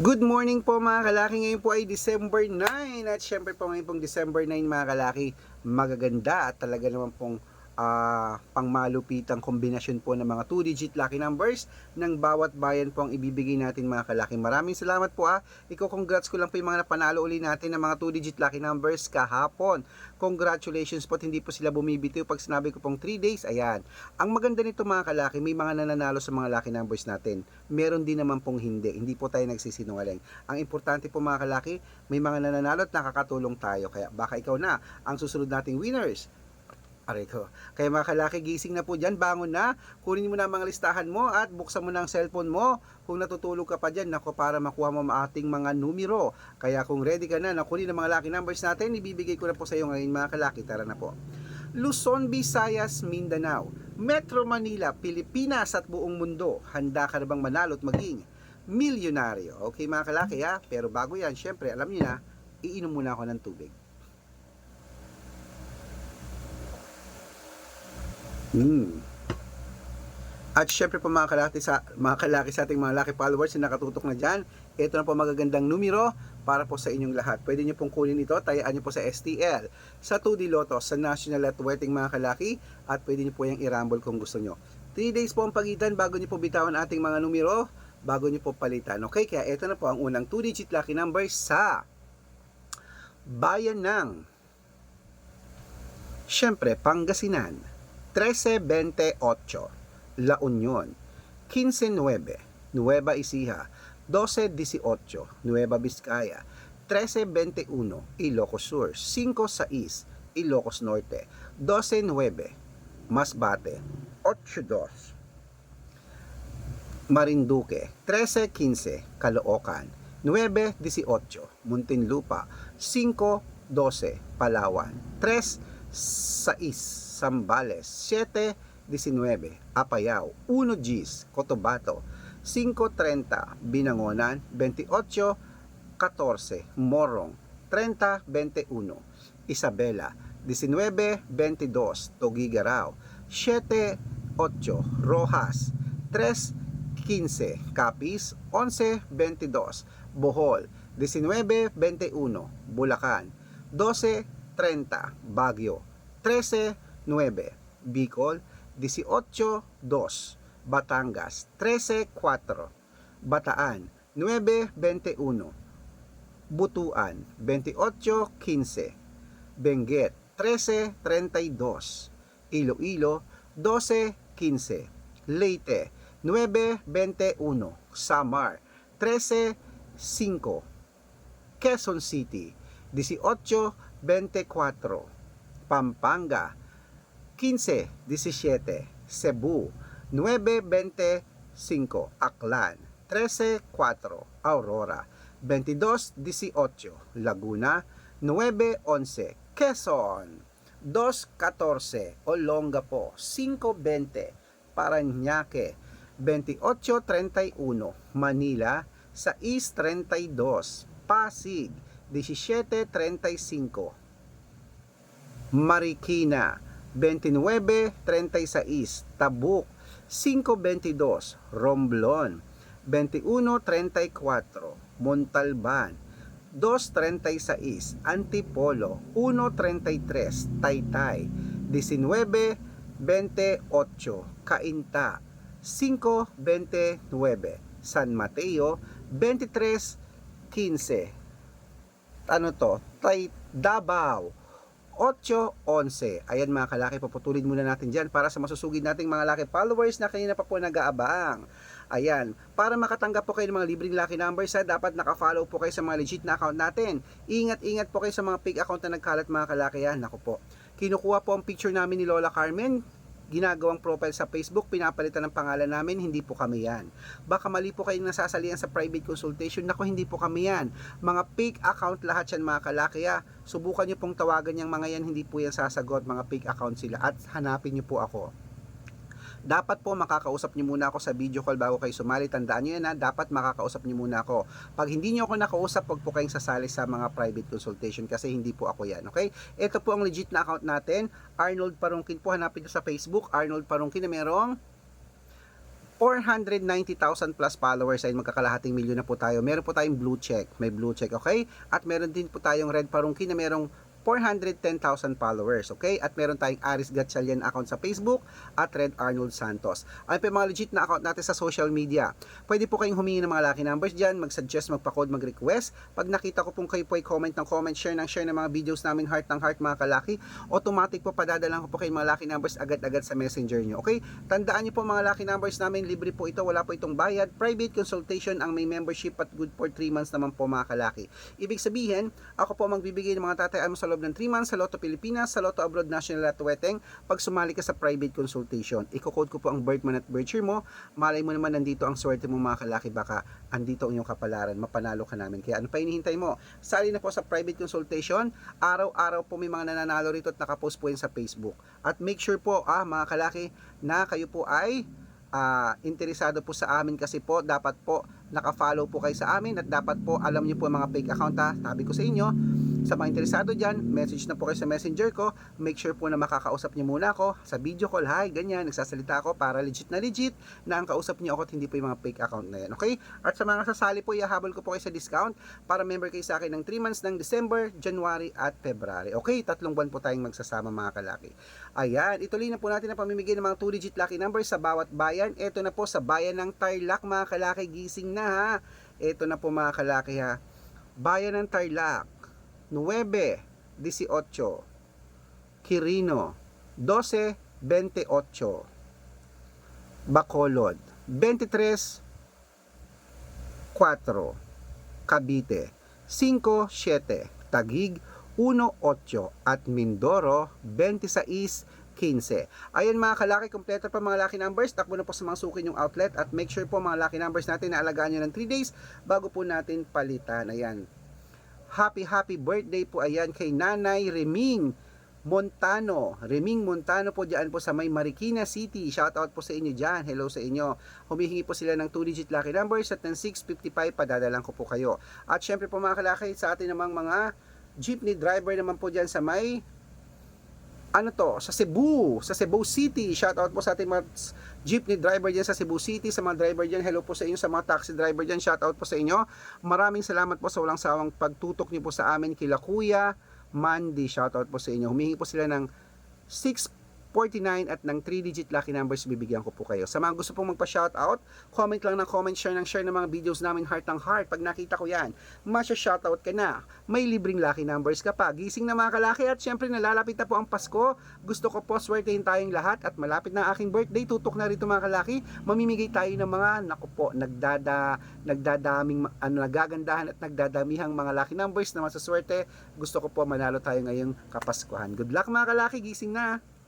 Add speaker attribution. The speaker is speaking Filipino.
Speaker 1: Good morning po mga kalaki. Ngayon po ay December 9 at syempre po ngayon pong December 9 mga kalaki, magaganda at talaga naman pong ah, pangmalupitang kombinasyon po ng mga 2-digit lucky numbers ng bawat bayan po ang ibibigay natin mga kalaki. Maraming salamat po ah. Iko congrats ko lang po yung mga napanalo uli natin ng mga 2-digit lucky numbers kahapon. Congratulations po at hindi po sila bumibitiw pag sinabi ko pong 3 days. Ayan. Ang maganda nito mga kalaki, may mga nananalo sa mga lucky numbers natin. Meron din naman pong hindi. Hindi po tayo nagsisinungaling. Ang importante po mga kalaki, may mga nananalo at nakakatulong tayo. Kaya baka ikaw na ang susunod nating winners. Aray ko. Kaya mga kalaki, gising na po dyan, bangon na, kunin mo na ang mga listahan mo at buksan mo na cellphone mo. Kung natutulog ka pa dyan, nako para makuha mo ang ating mga numero. Kaya kung ready ka na, nakunin ang mga lucky numbers natin, ibibigay ko na po sa iyo ngayon mga kalaki. Tara na po. Luzon, Visayas, Mindanao, Metro Manila, Pilipinas at buong mundo. Handa ka na bang manalo at maging milyonaryo? Okay mga kalaki ha? Pero bago yan, syempre, alam niyo na, iinom muna ako ng tubig. Mm. At syempre po mga kalaki sa mga kalaki sa ating mga lucky followers na nakatutok na diyan, ito na po magagandang numero para po sa inyong lahat. Pwede niyo pong kunin ito, tayaan niyo po sa STL, sa 2D Lotto, sa National at Wedding mga kalaki, at pwede niyo po yung i-rumble kung gusto niyo. 3 days po ang pagitan bago niyo po bitawan ating mga numero, bago niyo po palitan. Okay, kaya ito na po ang unang 2-digit lucky number sa bayan ng Syempre, Pangasinan. 1328, La Union, 15-9, Nueva Ecija, 12-18, Nueva Vizcaya, 13-21, Ilocos Sur, 5-6, Ilocos Norte, 12-9, Masbate, 8-2, Marinduque, 13-15, Caloocan, 9-18, Muntinlupa, 5-12, Palawan, 3-6, Sambales, 7-19, Apayao, 1 Gs, Cotabato, 5.30, Binangonan, 28.14, Morong, 30.21, Isabela, 19.22, Togigaraw, 7.8, Rojas, 3.15, Capiz, 11.22, Bohol, 19.21, Bulacan, 12.30, Baguio, 13.9, Bicol, 18.2, Batangas, 13.4, Bataan, 9.21, Butuan, 28.15, Benguet, 13.32, Iloilo, 12.15, Leyte, 9.21, Samar, 13.5, Quezon City, 18.24, Pampanga, 15.17, Cebu, 9.25, Aklan, 13.4, Aurora, 22.18, Laguna, 9.11, Quezon, 2.14, Olongapo, 5.20, Paranaque, 28.31, Manila, 6.32, Pasig, 17.35, Marikina, 29.36, Tabuk, 5.22, Romblon, 21.34, Montalban, 2.36, Antipolo, 1.33, Taytay, 19.28, Cainta, 5.29, San Mateo, 23.15, ano to, Tay Davao, 8.11. Ayan mga kalaki, paputulin muna natin dyan para sa masusugid nating mga laki followers na kanina pa po nag-aabang. Ayan, para makatanggap po kayo ng mga libreng lucky numbers, ha, dapat naka-follow po kayo sa mga legit na account natin. Ingat-ingat po kayo sa mga fake account na nagkalat mga kalaki. Yan, naku po. Kinukuha po ang picture namin ni Lola Carmen, ginagawang profile sa Facebook, pinapalitan ng pangalan namin, hindi po kami yan. Baka mali po kayong nasasalihan sa private consultation, nako hindi po kami yan. Mga fake account lahat yan mga kalaki ha. Subukan nyo pong tawagan yung mga yan, hindi po yan sasagot, mga fake account sila at hanapin nyo po ako dapat po makakausap niyo muna ako sa video call bago kayo sumali. Tandaan niyo yan ha, dapat makakausap niyo muna ako. Pag hindi niyo ako nakausap, wag po kayong sasali sa mga private consultation kasi hindi po ako yan. Okay? Ito po ang legit na account natin. Arnold Parungkin po, hanapin niyo sa Facebook. Arnold Parungkin na merong 490,000 plus followers ay magkakalahating milyon na po tayo. Meron po tayong blue check. May blue check, okay? At meron din po tayong red parungki na merong 410,000 followers, okay? At meron tayong Aris Gatchalian account sa Facebook at Red Arnold Santos. Ay pa mga legit na account natin sa social media. Pwede po kayong humingi ng mga lucky numbers dyan, mag-suggest, magpa-code, mag-request. Pag nakita ko pong kayo po ay comment ng comment, share ng share ng mga videos namin, heart ng heart mga kalaki, automatic po padadalan ko po kayo mga lucky numbers agad-agad sa messenger nyo, okay? Tandaan nyo po mga lucky numbers namin, libre po ito, wala po itong bayad. Private consultation ang may membership at good for 3 months naman po mga kalaki. Ibig sabihin, ako po magbibigay ng mga tatayaan mo sa loob ng 3 months sa Lotto Pilipinas, sa Lotto Abroad National at Weteng pag sumali ka sa private consultation. Iko-code ko po ang birth month at birth year mo. Malay mo naman nandito ang swerte mo mga kalaki baka andito ang iyong kapalaran, mapanalo ka namin. Kaya ano pa hinihintay mo? Sali na po sa private consultation. Araw-araw po may mga nananalo rito at nakapost po yan sa Facebook. At make sure po ah mga kalaki na kayo po ay ah, interesado po sa amin kasi po dapat po naka-follow po kayo sa amin at dapat po alam niyo po ang mga fake account ha. Sabi ko sa inyo, sa mga interesado dyan, message na po kayo sa messenger ko. Make sure po na makakausap niyo muna ako sa video call. Hi, ganyan, nagsasalita ako para legit na legit na ang kausap niyo ako at hindi po yung mga fake account na yan. Okay? At sa mga sasali po, ihahabol ko po kayo sa discount para member kayo sa akin ng 3 months ng December, January at February. Okay? Tatlong buwan po tayong magsasama mga kalaki. Ayan, ituloy na po natin ang pamimigay ng mga 2-digit lucky numbers sa bawat bayan. Ito na po sa bayan ng Tarlac mga kalaki, gising na ha. Ito na po mga kalaki ha. Bayan ng Tarlac, 9, 18, Quirino, 12, 28, Bacolod, 23, 4, Cavite, 5, 7, Tagig, 1, 8, at Mindoro, 26, 15. Ayun mga kalaki, kompleto pa mga lucky numbers. Takbo na po sa mga suki yung outlet at make sure po mga lucky numbers natin na alagaan nyo ng 3 days bago po natin palitan. Ayan. Happy happy birthday po ayan kay Nanay Reming Montano. Reming Montano po diyan po sa may Marikina City. Shout out po sa inyo diyan. Hello sa inyo. Humihingi po sila ng 2 digit lucky numbers at ng 655 padadalan ko po kayo. At syempre po mga kalaki sa atin namang mga jeepney driver naman po diyan sa may ano to, sa Cebu, sa Cebu City. Shout out po sa ating mga jeepney driver diyan sa Cebu City, sa mga driver diyan. Hello po sa inyo sa mga taxi driver diyan. Shout out po sa inyo. Maraming salamat po sa walang sawang pagtutok niyo po sa amin kila Kuya Mandy. Shout out po sa inyo. Humingi po sila ng 649 at ng 3 digit lucky numbers bibigyan ko po kayo. Sa mga gusto pong magpa-shout out, comment lang ng comment, share ng share ng mga videos namin heart ng heart. Pag nakita ko yan, masya-shout out ka na. May libreng lucky numbers ka pa. Gising na mga kalaki at syempre nalalapit na po ang Pasko. Gusto ko po swertein tayong lahat at malapit na aking birthday. Tutok na rito mga kalaki. Mamimigay tayo ng mga, naku po, nagdada, nagdadaming, ano, nagagandahan at nagdadamihang mga lucky numbers na masaswerte. Gusto ko po manalo tayo ngayong kapaskuhan. Good luck mga kalaki, gising na!